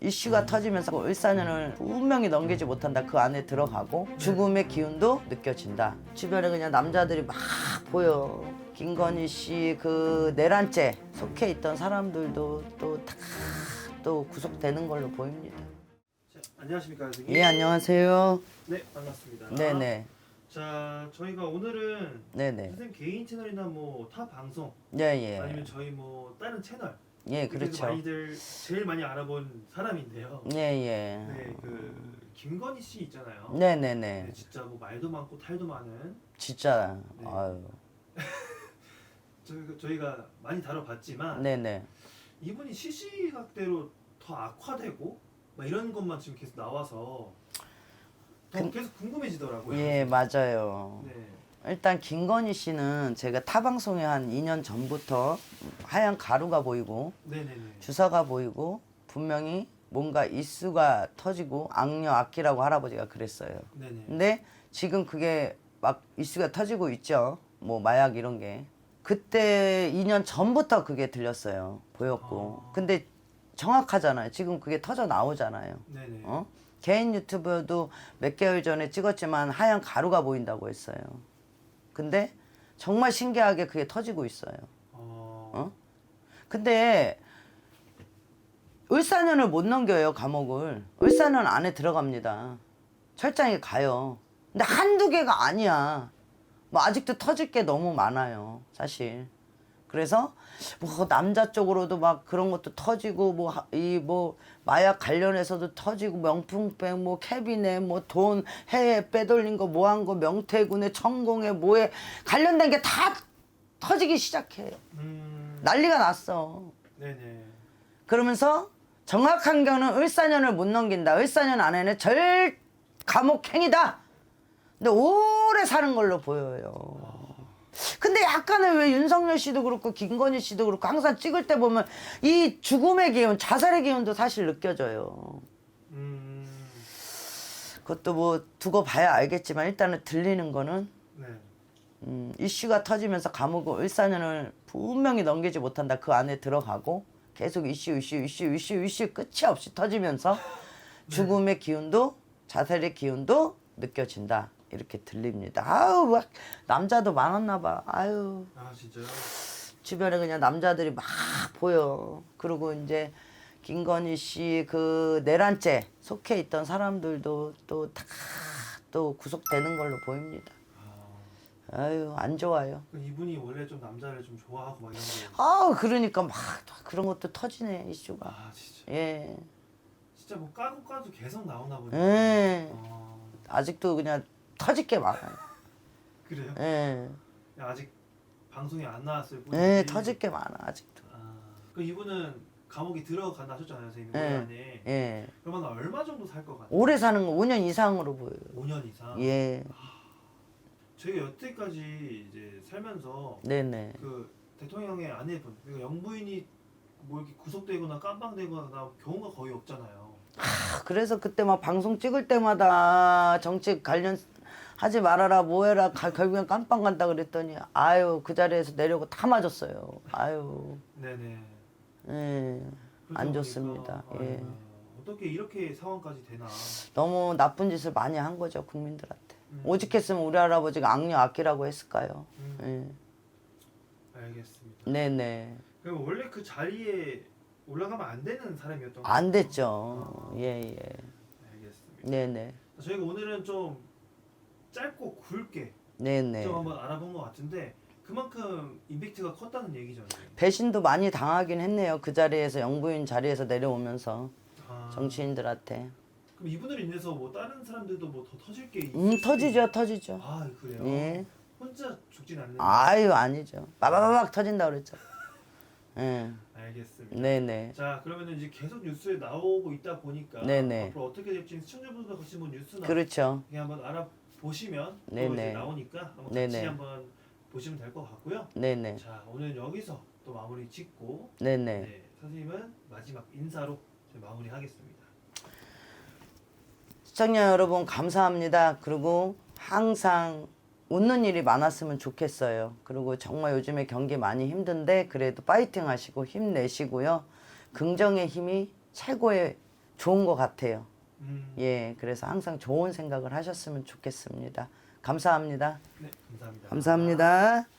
이슈가 터지면서 을사년을 분명히 넘기지 못한다. 그 안에 들어가고 죽음의 기운도 느껴진다. 주변에 그냥 남자들이 막 보여. 김건희 씨 그 내란죄 속해 있던 사람들도 또 다 또 구속되는 걸로 보입니다. 자, 안녕하십니까 선생님? 예, 안녕하세요. 네 반갑습니다. 네네. 자 저희가 오늘은 네네. 선생님 개인 채널이나 뭐 타 방송 예, 아니면 예. 저희 뭐 다른 채널 예, 그렇죠. 많이들 제일 많이 알아본 사람인데요. 예, 예. 네, 그 김건희 씨 있잖아요. 네 네 네. 네, 진짜 뭐 말도 많고 탈도 많은 진짜. 네. 아유. 저희가, 저희가 많이 다뤄봤지만 네 네. 이분이 시시각대로 더 악화되고 막 이런 것만 지금 계속 나와서 더 근- 계속 궁금해지더라고요. 예, 맞아요. 네. 일단 김건희 씨는 제가 타 방송에 한 2년 전부터 하얀 가루가 보이고 네네네. 주사가 보이고 분명히 뭔가 이슈가 터지고 악녀 악기라고 할아버지가 그랬어요. 네네. 근데 지금 그게 막 이슈가 터지고 있죠. 뭐 마약 이런 게. 그때 2년 전부터 그게 들렸어요. 보였고. 아. 근데 정확하잖아요. 지금 그게 터져 나오잖아요. 네네. 어? 개인 유튜브도 몇 개월 전에 찍었지만 하얀 가루가 보인다고 했어요. 근데 정말 신기하게 그게 터지고 있어요. 어. 어? 근데 을사년을 못 넘겨요 감옥을. 을사년 안에 들어갑니다. 철장에 가요. 근데 한두 개가 아니야. 뭐 아직도 터질 게 너무 많아요 사실. 그래서 뭐 남자 쪽으로도 막 그런 것도 터지고 뭐이뭐 마약 관련해서도 터지고 명품백 뭐 캐비넷 뭐 돈 해외 빼돌린 거 뭐 한 거 명태군에 천공에 뭐에 관련된 게 다 터지기 시작해요. 음. 난리가 났어. 네네. 그러면서 정확한 경우는 을사년을 못 넘긴다. 을사년 안에는 절 감옥행이다. 근데 오래 사는 걸로 보여요. 근데 약간은 왜 윤석열 씨도 그렇고 김건희 씨도 그렇고 항상 찍을 때 보면 이 죽음의 기운, 자살의 기운도 사실 느껴져요. 음. 그것도 뭐 두고 봐야 알겠지만 일단은 들리는 거는 네. 음, 이슈가 터지면서 감옥을 을사년을 분명히 넘기지 못한다. 그 안에 들어가고 계속 이슈 이슈 이슈 이슈 이슈 끝이 없이 터지면서 죽음의 기운도 자살의 기운도 느껴진다. 이렇게 들립니다. 아우 막 남자도 많았나 봐. 아유 아 진짜요? 주변에 그냥 남자들이 막 보여. 그리고 이제 김건희 씨 그 내란죄 속해 있던 사람들도 또 다 또 구속되는 걸로 보입니다. 아. 아유 안 좋아요. 그 이분이 원래 좀 남자를 좀 좋아하고 막 이런 게. 아 그러니까 막 그런 것도 터지네 이슈가 아 진짜. 예, 진짜 뭐 까고 까도 계속 나오나 보네. 예. 아 아직도 그냥 터질 게 많아요 그래요? 예, 아직 방송에 안 나왔을 뿐이지. 예 터질 게 많아 아직도 아. 그 이분은 감옥에 들어간다 하셨잖아요, 선생님. 예. 안에. 예 그러면 얼마 정도 살 것 같아요? 오래 사는 거 5년 이상으로 보여요 5년 이상. 예 저희가 여태까지 이제 살면서 네네 그 대통령의 아내분, 그러니까 영부인이 뭐 이렇게 구속되거나 깜빵되거나 경우가 거의 없잖아요. 아, 그래서 그때 막 방송 찍을 때마다 정치 관련 하지 말아라 뭐해라 가- 결국엔 깜빵 간다 그랬더니 아유 그 자리에서 내려고 다 맞았어요 아유 네네. 예 그러다 안 좋습니다. 예. 아유, 어떻게 이렇게 상황까지 되나? 너무 나쁜 짓을 많이 한 거죠 국민들한테 음. 오직했으면 우리 할아버지가 악녀 악기라고 했을까요? 음, 예. 알겠습니다. 네네. 그럼 원래 그 자리에 올라가면 안 되는 사람이었던 안 거죠? 됐죠. 아. 예, 예. 알겠습니다. 네네. 저희가 오늘은 좀 짧고 굵게 네네. 좀 한번 알아본 것 같은데 그만큼 임팩트가 컸다는 얘기죠. 배신도 많이 당하긴 했네요. 그 자리에서 영부인 자리에서 내려오면서 아, 정치인들한테. 그럼 이분으로 인해서 뭐 다른 사람들도 뭐 더 터질 게 있을 음, 터지죠, 터지죠. 있- 아 그래요? 예. 혼자 죽진 않는. 아유, 아니죠. 빠바바박 터진다 그랬죠. 예. 알겠습니다. 네네. 자 그러면 이제 계속 뉴스에 나오고 있다 보니까 네네. 앞으로 어떻게 될지 시청자분들 같이 뭐 뉴스나 그렇죠. 그냥 한번 알아 보시면 또 네네. 이제 나오니까 한번 같이 네네. 한번 보시면 될 것 같고요. 네네. 자 오늘 여기서 또 마무리 짓고 네네. 네, 선생님은 마지막 인사로 저희 마무리하겠습니다. 시청자 여러분 감사합니다. 그리고 항상 웃는 일이 많았으면 좋겠어요. 그리고 정말 요즘에 경기 많이 힘든데 그래도 파이팅 하시고 힘내시고요. 긍정의 힘이 최고의 좋은 것 같아요. 음, 예, 그래서 항상 좋은 생각을 하셨으면 좋겠습니다. 감사합니다. 네, 감사합니다. 감사합니다.